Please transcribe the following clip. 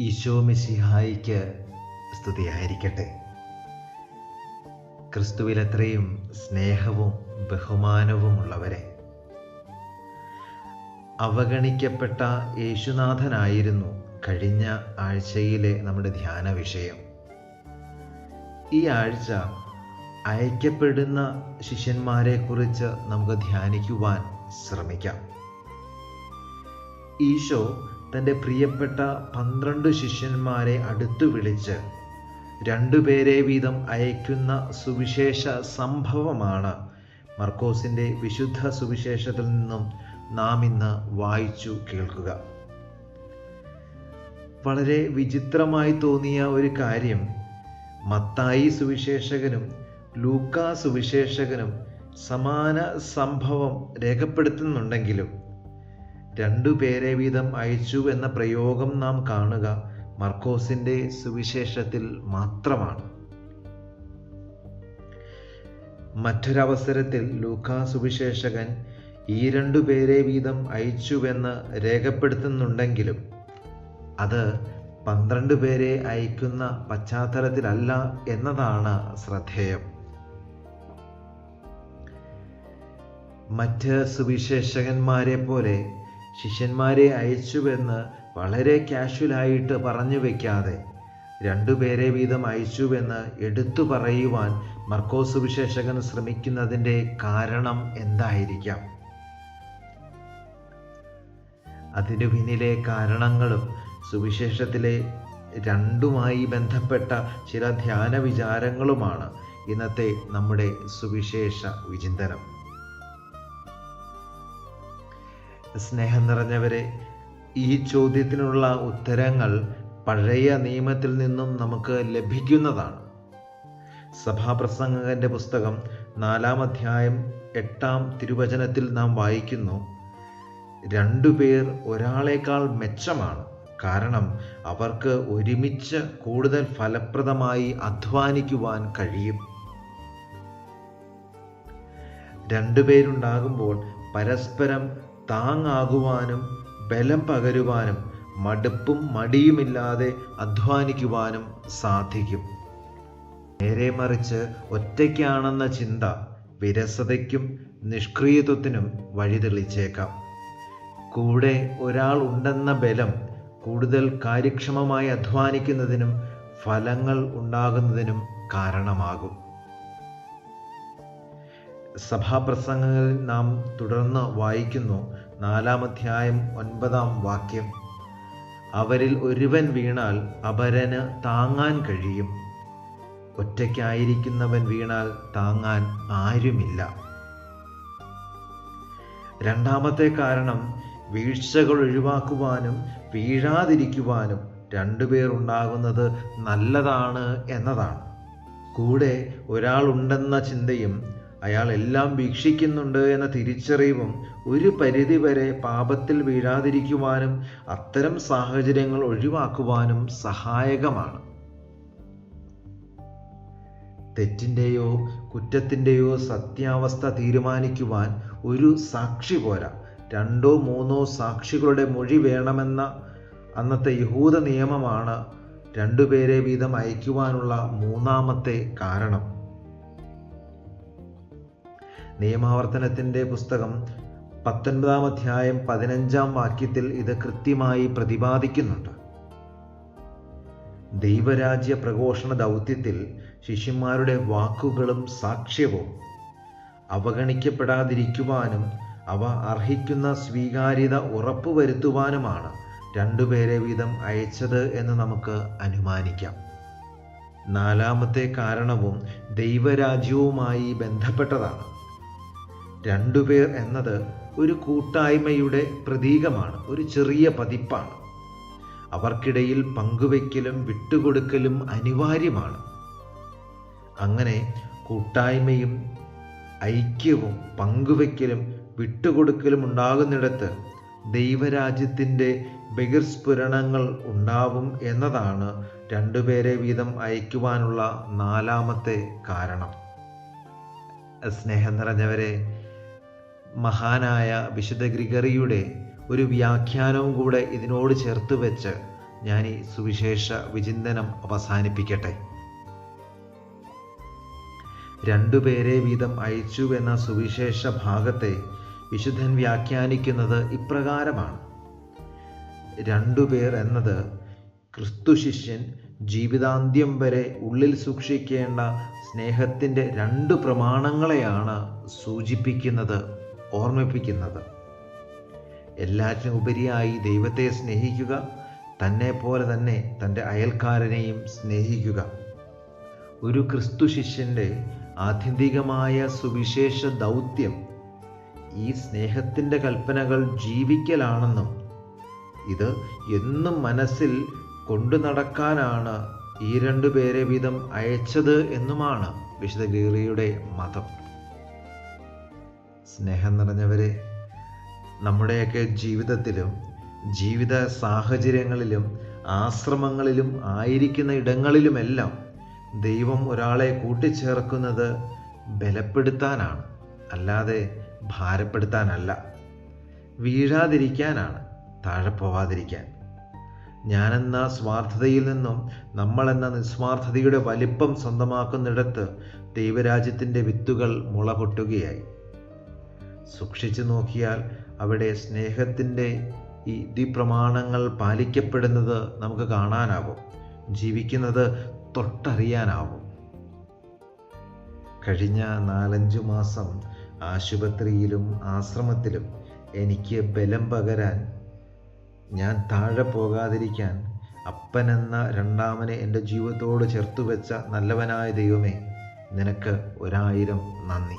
ഈശോ മിശിഹായിക്ക് സ്തുതിയായിരിക്കട്ടെ. ക്രിസ്തുവിൽ അത്രയും സ്നേഹവും ബഹുമാനവുമുള്ളവരെ അവഗണിക്കപ്പെട്ട യേശുനാഥനായിരുന്നു കഴിഞ്ഞ ആഴ്ചയിലെ നമ്മുടെ ധ്യാന വിഷയം. ഈ ആഴ്ച അയക്കപ്പെടുന്ന ശിഷ്യന്മാരെക്കുറിച്ച് നമുക്ക് ധ്യാനിക്കുവാൻ ശ്രമിക്കാം. ഈശോ തന്റെ പ്രിയപ്പെട്ട പന്ത്രണ്ട് ശിഷ്യന്മാരെ അടുത്തു വിളിച്ച് രണ്ടുപേരെ വീതം അയക്കുന്ന സുവിശേഷ സംഭവമാണ്. മർക്കോസിന്റെ വിശുദ്ധ സുവിശേഷത്തിൽ നിന്നും നാം ഇന്ന് വായിച്ചു കേൾക്കുക. വളരെ വിചിത്രമായി തോന്നിയ ഒരു കാര്യം മത്തായി സുവിശേഷകനും ലൂക്കാ സുവിശേഷകനും സമാന സംഭവം രേഖപ്പെടുത്തുന്നുണ്ടെങ്കിലും രണ്ടുപേരെ വീതം അയച്ചു എന്ന പ്രയോഗം നാം കാണുക മർക്കോസിന്റെ സുവിശേഷത്തിൽ മാത്രമാണ്. മറ്റൊരവസരത്തിൽ ലൂക്കാ സുവിശേഷകൻ ഈ രണ്ടു പേരെ വീതം അയച്ചുവെന്ന് രേഖപ്പെടുത്തുന്നുണ്ടെങ്കിലും അത് പന്ത്രണ്ട് പേരെ അയക്കുന്ന പശ്ചാത്തലത്തിലല്ല എന്നതാണ് ശ്രദ്ധേയം. മറ്റ് സുവിശേഷകന്മാരെ പോലെ ശിഷ്യന്മാരെ അയച്ചുവെന്ന് വളരെ കാഷ്വലായിട്ട് പറഞ്ഞു വയ്ക്കാതെ രണ്ടുപേരെ വീതം അയച്ചുവെന്ന് എടുത്തു പറയുവാൻ മർക്കോസ് വിശേഷകൻ ശ്രമിക്കുന്നതിന്റെ കാരണം എന്തായിരിക്കാം? അതിനു പിന്നിലെ കാരണങ്ങളും സുവിശേഷത്തിലെ രണ്ടുമായി ബന്ധപ്പെട്ട ചില ധ്യാന വിചാരങ്ങളുമാണ് ഇന്നത്തെ നമ്മുടെ സുവിശേഷ വിചിന്തനം. സ്നേഹം നിറഞ്ഞവരെ ഈ ചോദ്യത്തിനുള്ള ഉത്തരങ്ങൾ പഴയ നിയമത്തിൽ നിന്നും നമുക്ക് ലഭിക്കുന്നതാണ്. സഭാപ്രസംഗകന്റെ പുസ്തകം നാലാം അധ്യായം എട്ടാം തിരുവചനത്തിൽ നാം വായിക്കുന്നു രണ്ടുപേർ ഒരാളേക്കാൾ മെച്ചമാണ്. കാരണം അവർക്ക് ഒരുമിച്ച് കൂടുതൽ ഫലപ്രദമായി അധ്വാനിക്കുവാൻ കഴിയും. രണ്ടുപേരുണ്ടാകുമ്പോൾ പരസ്പരം താങ്ങാകുവാനും ബലം പകരുവാനും മടുപ്പും മടിയുമില്ലാതെ അധ്വാനിക്കുവാനും സാധിക്കും. നേരെ മറിച്ച് ഒറ്റയ്ക്കാണെന്ന ചിന്ത വിരസതയ്ക്കും നിഷ്ക്രിയത്വത്തിനും വഴിതെളിച്ചേക്കാം. കൂടെ ഒരാൾ ഉണ്ടെന്ന ബലം കൂടുതൽ കാര്യക്ഷമമായി അധ്വാനിക്കുന്നതിനും ഫലങ്ങൾ ഉണ്ടാകുന്നതിനും കാരണമാകും. സഭാപ്രസംഗങ്ങളിൽ നാം തുടർന്ന് വായിക്കുന്നു നാലാമധ്യായം ഒൻപതാം വാക്യം. അവരിൽ ഒരുവൻ വീണാൽ അപരന് താങ്ങാൻ കഴിയും. ഒറ്റയ്ക്കായിരിക്കുന്നവൻ വീണാൽ താങ്ങാൻ ആരുമില്ല. രണ്ടാമത്തെ കാരണം വീഴ്ചകൾ ഒഴിവാക്കുവാനും വീഴാതിരിക്കുവാനും രണ്ടുപേർ ഉണ്ടാകുന്നത് നല്ലതാണ് എന്നതാണ്. കൂടെ ഒരാളുണ്ടെന്ന ചിന്തയും അയാൾ എല്ലാം വീക്ഷിക്കുന്നുണ്ട് എന്ന തിരിച്ചറിവും ഒരു പരിധിവരെ പാപത്തിൽ വീഴാതിരിക്കുവാനും അത്തരം സാഹചര്യങ്ങൾ ഒഴിവാക്കുവാനും സഹായകമാണ്. തെറ്റിന്റെയോ കുറ്റത്തിന്റെയോ സത്യാവസ്ഥ തീരുമാനിക്കുവാൻ ഒരു സാക്ഷി പോരാ. രണ്ടോ മൂന്നോ സാക്ഷികളുടെ മൊഴി വേണമെന്ന അന്നത്തെ യഹൂദ നിയമമാണ് രണ്ടുപേരെ വീതം അയക്കുവാനുള്ള മൂന്നാമത്തെ കാരണം. നിയമാവർത്തനത്തിന്റെ പുസ്തകം പത്തൊൻപതാം അധ്യായം പതിനഞ്ചാം വാക്യത്തിൽ ഇത് കൃത്യമായി പ്രതിപാദിക്കുന്നുണ്ട്. ദൈവരാജ്യ പ്രഘോഷണ ദൗത്യത്തിൽ ശിഷ്യന്മാരുടെ വാക്കുകളും സാക്ഷ്യവും അവഗണിക്കപ്പെടാതിരിക്കുവാനും അവ അർഹിക്കുന്ന സ്വീകാര്യത ഉറപ്പുവരുത്തുവാനുമാണ് രണ്ടുപേരെ വീതം അയച്ചത് എന്ന് നമുക്ക് അനുമാനിക്കാം. നാലാമത്തെ കാരണവും ദൈവരാജ്യവുമായി ബന്ധപ്പെട്ടതാണ്. രണ്ടുപേർ എന്നത് ഒരു കൂട്ടായ്മയുടെ പ്രതീകമാണ് ഒരു ചെറിയ പതിപ്പാണ്. അവർക്കിടയിൽ പങ്കുവെക്കലും വിട്ടുകൊടുക്കലും അനിവാര്യമാണ്. അങ്ങനെ കൂട്ടായ്മയും ഐക്യവും പങ്കുവെക്കലും വിട്ടുകൊടുക്കലും ഉണ്ടാകുന്നിടത്ത് ദൈവരാജ്യത്തിന്റെ ബഹിർസ്ഫുരണങ്ങൾ ഉണ്ടാവും എന്നതാണ് രണ്ടുപേരെ വീതം അയക്കുവാനുള്ള നാലാമത്തെ കാരണം. സ്നേഹം നിറഞ്ഞവരെ മഹാനായ വിശുദ്ധ ഗ്രിഗറിയുടെ ഒരു വ്യാഖ്യാനവും കൂടെ ഇതിനോട് ചേർത്ത് വെച്ച് ഞാൻ ഈ സുവിശേഷ വിചിന്തനം അവസാനിപ്പിക്കട്ടെ. രണ്ടുപേരെ വീതം അയച്ചു എന്ന സുവിശേഷ ഭാഗത്തെ വിശുദ്ധൻ വ്യാഖ്യാനിക്കുന്നത് ഇപ്രകാരമാണ്. രണ്ടുപേർ എന്നത് ക്രിസ്തു ശിഷ്യൻ ജീവിതാന്ത്യം വരെ ഉള്ളിൽ സൂക്ഷിക്കേണ്ട സ്നേഹത്തിന്റെ രണ്ട് പ്രമാണങ്ങളെയാണ് സൂചിപ്പിക്കുന്നത്. ഓർമ്മിപ്പിക്കുന്നത്. എല്ലാറ്റിനും ഉപരിയായി ദൈവത്തെ സ്നേഹിക്കുക തന്നെ പോലെ തന്നെ തന്റെ അയൽക്കാരനെയും സ്നേഹിക്കുക. ഒരു ക്രിസ്തു ശിഷ്യന്റെ ആത്യന്തികമായ സുവിശേഷ ദൗത്യം ഈ സ്നേഹത്തിന്റെ കൽപ്പനകൾ ജീവിക്കലാണെന്നും ഇത് എന്നും മനസ്സിൽ കൊണ്ടു നടക്കാനാണ് ഈ രണ്ടു പേരെ വീതം അയച്ചത് എന്നുമാണ് വിശുദ്ധ ഗീറിയുടെ മതം. സ്നേഹം നിറഞ്ഞവരെ നമ്മുടെയൊക്കെ ജീവിതത്തിലും ജീവിത സാഹചര്യങ്ങളിലും ആശ്രമങ്ങളിലും ആയിരിക്കുന്ന ഇടങ്ങളിലുമെല്ലാം ദൈവം ഒരാളെ കൂട്ടിച്ചേർക്കുന്നത് ബലപ്പെടുത്താനാണ്. അല്ലാതെ ഭാരപ്പെടുത്താനല്ല. വീഴാതിരിക്കാനാണ് താഴെ പോവാതിരിക്കാൻ. ഞാനെന്ന സ്വാർത്ഥതയിൽ നിന്നും നമ്മളെന്ന നിസ്വാർത്ഥതയുടെ വലിപ്പം സ്വന്തമാക്കുന്നിടത്ത് ദൈവരാജ്യത്തിന്റെ വിത്തുകൾ മുള പൊട്ടുകയായി സൂക്ഷിച്ചു നോക്കിയാൽ അവിടെ സ്നേഹത്തിന്റെ ഈ ദിപ്രമാണങ്ങൾ പാലിക്കപ്പെടുന്നത് നമുക്ക് കാണാനാവും ജീവിക്കുന്നത് തൊട്ടറിയാനാവും കഴിഞ്ഞ നാലഞ്ചു മാസം ആശുപത്രിയിലും ആശ്രമത്തിലും എനിക്ക് ബലം പകരാൻ ഞാൻ താഴെ പോകാതിരിക്കാൻ അപ്പനെന്ന രണ്ടാമനെ എന്റെ ജീവിതത്തോട് ചേർത്തുവെച്ച നല്ലവനായ ദൈവമേ നിനക്ക് ഒരായിരം നന്ദി.